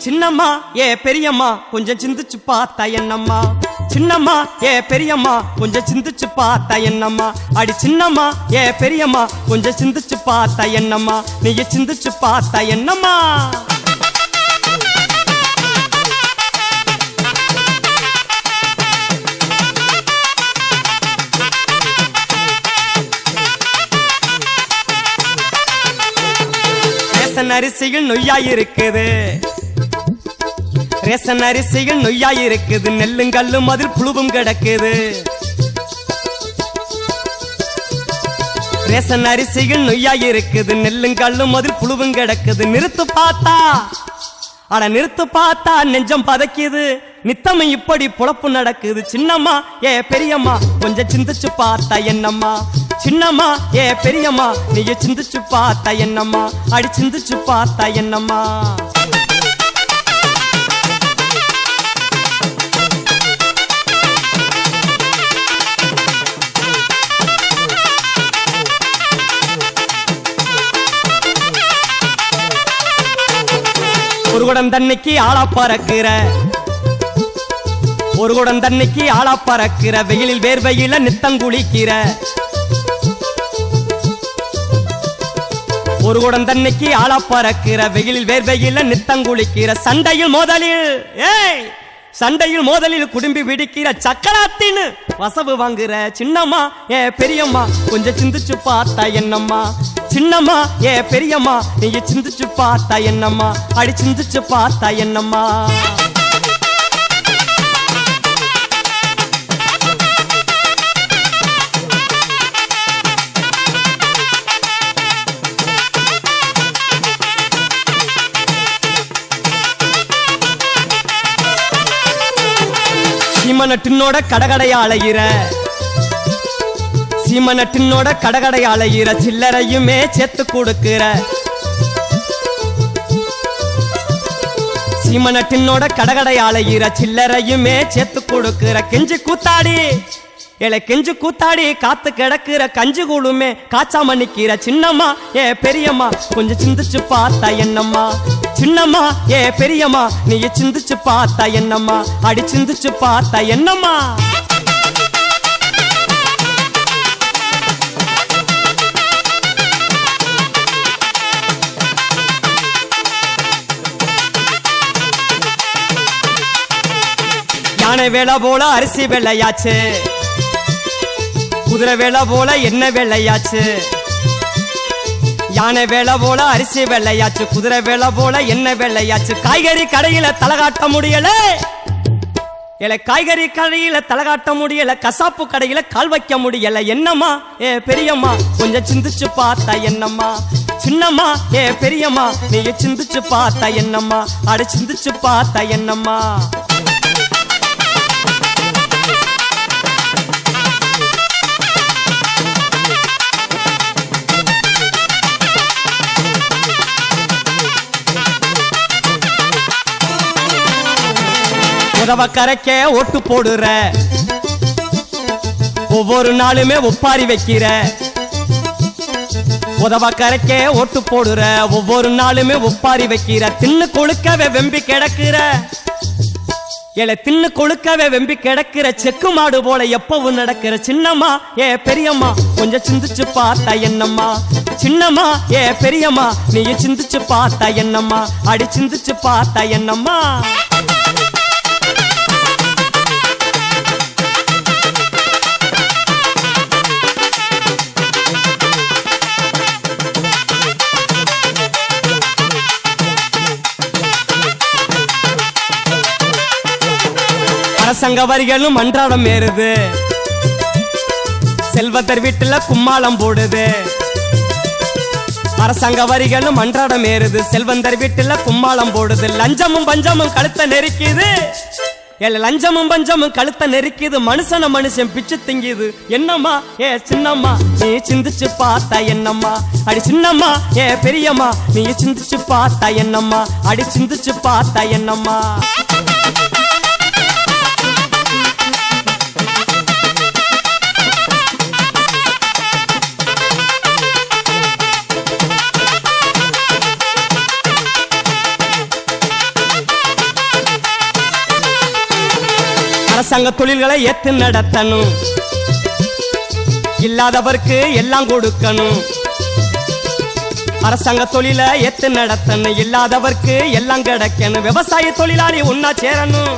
சின்னம்மா ஏ பெரியம்மா கொஞ்சம் சிந்திச்சு பார்த்தா என்னம்மா? சின்னம்மா ஏ பெரியம்மா கொஞ்சம் சிந்திச்சு பார்த்தா என்னம்மா? அடி சின்னம்மா ஏ பெரியம்மா கொஞ்சம் சிந்திச்சு பார்த்தா என்னம்மா? நீ சிந்திச்சு பார்த்தா என்னம்மா? ரேசன் அரிசியில் நொய்யாய் இருக்குது. ரேசன் அரிசியில் நொய்யாய் இருக்குது. நெல்லும் கல்லும் அதில் புழுவும் கிடக்குது. ரேசன் அரிசியில் நொய்யாய் இருக்குது. நெல்லும் கல்லும் அதில் புழுவும் கிடக்குது. நிறுத்து பார்த்தா அட நிறுத்து பார்த்தா நெஞ்சம் பதைக்குது. நித்தமும் இப்படி பொழப்பு நடக்குது. சின்னம்மா ஏ பெரியம்மா கொஞ்சம் சிந்திச்சு பார்த்தா என்னம்மா? சின்னம்மா ஏ பெரியம்மா நீ சிந்திச்சு பார்த்தா என்னம்மா? அடி சிந்திச்சு பார்த்தா என்னம்மா? ஒரு குடம் தண்ணிக்கு ஆளா பறக்கிற. ஒரு குடம் தண்ணிக்கு ஆளா பறக்கிற. வெயிலில் வேர்வையில நித்தம் குளிக்கிற. ஒரு குடம் தன்னைக்கு ஆளா பறக்கிற வெயிலில் வேர்வையில வெயில குளிக்கிற சண்டையில் மோதலில் ஏய் சண்டையில் மோதலில் குடும்பி விடுக்கிற சக்கராத்தின்னு வசவு வாங்குற சின்னம்மா ஏ பெரியம்மா கொஞ்சம் சிந்திச்சு பார்த்தா என்னம்மா? சின்னம்மா ஏ பெரியம்மா நீங்க சிந்திச்சு பார்த்தா என்னம்மா? அடி சிந்திச்சு பார்த்தா என்னம்மா? சீமனட்டினோட கடகடையா அலையிற சீமனட்டினோட கடகடையா அலையிற சில்லறையுமே சேர்த்து கொடுக்கிற. சீமனட்டினோட கடகடையா அலையிற சில்லறையுமே சேர்த்து கொடுக்கிற. கெஞ்சி கூத்தாடி. ஏலே கெஞ்சு கூத்தாடி காத்து கிடக்குற கஞ்சு கூழுமே. காச்சாம நிக்கிற சின்னம்மா ஏ பெரியம்மா கொஞ்சம் சிந்திச்சு பார்த்தா என்னம்மா? சின்னம்மா ஏ பெரியம்மா நீ சிந்திச்சு பார்த்தா என்னம்மா? அடி சிந்திச்சு பார்த்தா என்னம்மா? யானை வேலை போல அரிசி வெள்ளையாச்சு. குதிரை வேலை போல என்ன வேலையாச்சு யானை வேலை போல அரிசி வேலையாச்சு குதிரை வேலை போல என்ன வேலையாச்சு காய்கறி கடையில தலகாட்ட முடியல. இல்ல காய்கறி கடையில தலகாட்ட முடியல. கசாப்பு கடையில கால் வைக்க முடியல. என்னம்மா? ஏ பெரியம்மா கொஞ்சம் சிந்திச்சு பார்த்தா என்னம்மா? சின்னம்மா ஏ பெரியம்மா நீ சிந்திச்சு பார்த்தா என்னம்மா? அட சிந்திச்சு பார்த்தா என்னம்மா? உதவ கரைக்க ஓட்டு போடுற. ஒவ்வொரு நாளுமே ஒப்பாரி வைக்கிற. உதவ கரைக்க ஓட்டு போடுற. ஒவ்வொரு நாளுமே ஒப்பாரி வைக்கிற. தின்னு கொழுக்கவே வெம்பி கிடக்குற. ஏழை தின்னு கொழுக்கவே வெம்பி கிடக்கிற. செக்கு மாடு போல எப்பவும் நடக்கிற. சின்னம்மா ஏ பெரியம்மா கொஞ்சம் சிந்திச்சு பார்த்தா என்னம்மா? சின்னம்மா ஏ பெரியம்மா நீ சிந்திச்சு பார்த்தா என்னம்மா? அடி சிந்திச்சு பார்த்தா என்னம்மா? அரசாங்க வரிகளும் அன்றாடம் ஏறுது. செல்வத்தர் வீட்டுல கும்மாளம் போடுது. அரசாங்க வரிகளும் அன்றாடம் ஏறுது. செல்வந்தர் வீட்டுல கும்மாளம் போடுது. லஞ்சமும் பஞ்சமும் கழுத்த நெருக்கிது. ஏல லஞ்சமும் பஞ்சமும் கழுத்த நெருக்கிது. மனுஷன மனுஷன் பிச்சு திங்குது. என்னம்மா? ஏ சின்னம்மா நீ சிந்திச்சு பார்த்தா என்னம்மா? அடி சின்னம்மா ஏ பெரியம்மா நீ சிந்திச்சு பார்த்தா என்னம்மா? அடி சிந்திச்சு பார்த்தா என்னம்மா? அரசாங்க தொழில்களை ஏத்து நடத்தணும். இல்லாதவருக்கு எல்லாம் கொடுக்கணும். அரசாங்க தொழில ஏத்து நடத்தணும். இல்லாதவர்க்கு எல்லாம் கிடைக்கணும். விவசாய தொழிலாளி ஒன்னா சேரணும்.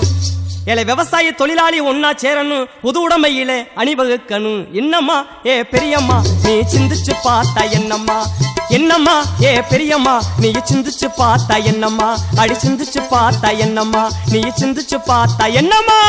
ஏழை விவசாய தொழிலாளி ஒன்னா சேரணும். புது உடைமையில அணிவகுக்கணும். என்னம்மா ஏ பெரியம்மா நீ சிந்திச்சு பார்த்தா என்னம்மா? என்னம்மா? ஏ பெரியம்மா நீ சிந்திச்சு பார்த்தா என்னம்மா? அடி சிந்திச்சு பார்த்தா என்னம்மா? நீ சிந்திச்சு பார்த்தா என்னம்மா?